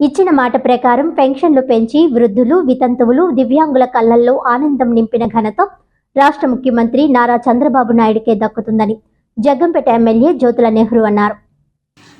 ఇచ్చిన మాట ప్రకారం పెన్షన్లు పెంచి వృద్ధులు వితంతువులు దివ్యాంగుల కళ్ళల్లో ఆనందం నింపిన ఘనత రాష్ట్ర ముఖ్యమంత్రి నారా చంద్రబాబు నాయుడుకే దక్కుతుందని జగ్గంపేట ఎమ్మెల్యే జ్యోతుల నెహ్రూ అన్నారు.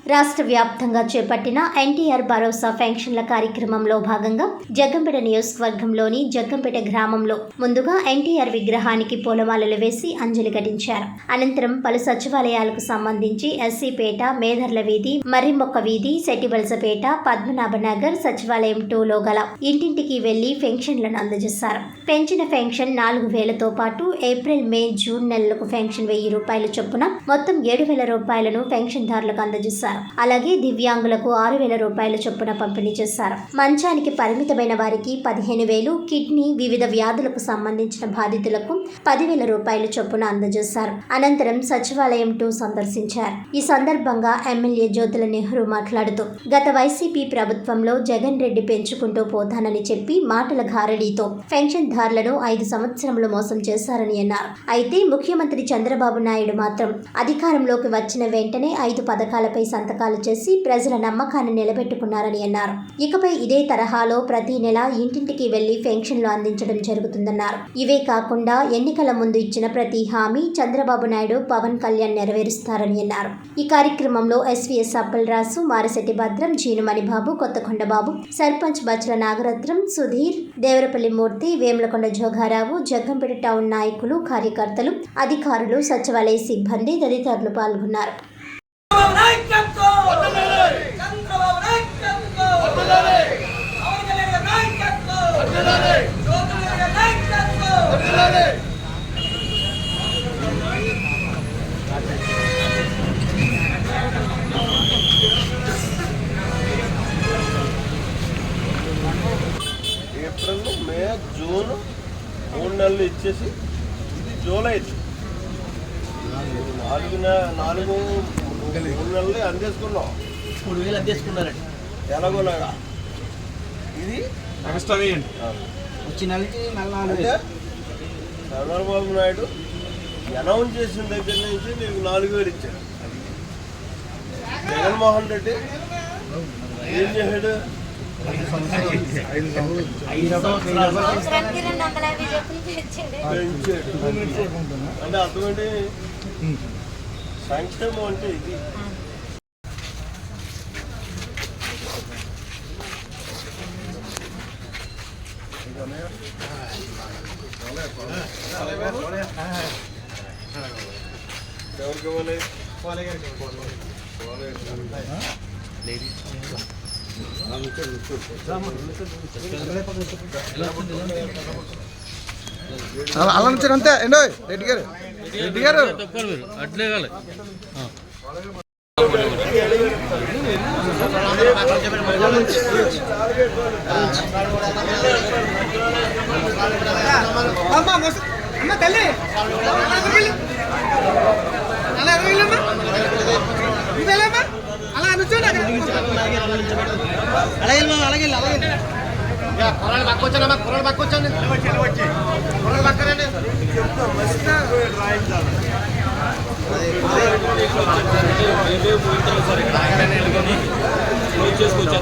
రాష్ట్ర వ్యాప్తంగా చేపట్టిన ఎన్టీఆర్ భరోసా పెన్షన్ల కార్యక్రమంలో భాగంగా జగ్గంపేట నియోజకవర్గంలోని జగ్గంపేట గ్రామంలో ముందుగా ఎన్టీఆర్ విగ్రహానికి పూలమాలలు వేసి అంజలి ఘటించారు. అనంతరం పలు సచివాలయాలకు సంబంధించి ఎస్సీపేట మేధర్ల వీధి మర్రిమొక్క వీధి సెట్టివలసపేట పద్మనాభనగర్ సచివాలయం టూలో గల ఇంటింటికి వెళ్ళి పెన్షన్లను అందజేశారు. పెంచిన పెన్షన్ నాలుగు వేలతో పాటు ఏప్రిల్ మే జూన్ నెలలకు పెన్షన్ వెయ్యి రూపాయల చొప్పున మొత్తం ఏడు వేల రూపాయలను పెన్షన్దారులకు అందజేశారు. అలాగే దివ్యాంగులకు ఆరు వేల రూపాయల చొప్పున పంపిణీ చేశారు. మంచానికి పరిమితమైన వారికి పదిహేను వేలు కిడ్నీ వివిధ వ్యాధులకు సంబంధించిన బాధితులకు పదివేల రూపాయల చొప్పున అందజేశారు. అనంతరం సచివాలయం టూ సందర్శించారు. ఈ సందర్భంగా ఎమ్మెల్యే జ్యోతుల నెహ్రూ మాట్లాడుతూ గత వైసీపీ ప్రభుత్వంలో జగన్ రెడ్డి పెంచుకుంటూ పోతానని చెప్పి మాటల ఘారడీతో పెన్షన్దారులను ఐదు సంవత్సరములు మోసం చేశారని అన్నారు. అయితే ముఖ్యమంత్రి చంద్రబాబు నాయుడు మాత్రం అధికారంలోకి వచ్చిన వెంటనే ఐదు పథకాలపై సంతకాలు చేసి ప్రజల నమ్మకాన్ని నిలబెట్టుకున్నారని అన్నారు. ఇకపై ఇదే తరహాలో ప్రతి నెల ఇంటింటికి వెళ్ళి పెన్షన్లు అందించడం జరుగుతుందన్నారు. ఇవే కాకుండా ఎన్నికల ముందు ఇచ్చిన ప్రతి హామీ చంద్రబాబు నాయుడు పవన్ కళ్యాణ్ నెరవేరుస్తారని అన్నారు. ఈ కార్యక్రమంలో ఎస్వీఎస్ అప్పలరాసు మారశెట్టి భద్రం జీనుమణి బాబు కొత్తకొండ బాబు సర్పంచ్ బచ్చల నాగరత్నం సుధీర్ దేవరపల్లి మూర్తి వేములకొండ జోగారావు జగ్గంపేట టౌన్ నాయకులు కార్యకర్తలు అధికారులు సచివాలయ సిబ్బంది తదితరులు పాల్గొన్నారు. ఏప్రిల్ మే జూన్ మూడు నెలలు ఇచ్చేసి ఇది జూలై. నాలుగు నాలుగు మూడు నెలలు అందేసుకున్నాం. మూడు వేలు అందేసుకున్నారండి ఎలాగోలాగా ఇది? వచ్చి నెలకి చంద్రబాబు నాయుడు అనౌన్స్ చేసిన దగ్గర నుంచి నీకు నాలుగు వేలు ఇచ్చాడు. జగన్మోహన్ రెడ్డి ఏం చేశాడు? అంటే అటువంటి సంక్షేమం అంటే ఇది. ఎవరికి ఇవ్వాలి అలా అలా అంతే ఎండో రెడ్డి గారు. రెడ్డి గారు అమ్మ తల్లి అలా ఎరగమ్మా ఇదేలేమ్మా అలా అనుకోండి అలాగే అలాగే అలాగే కుర్రాళ్ళు పక్క వచ్చానమ్మా కుర్రాళ్ళు పక్క చేసుకోవచ్చు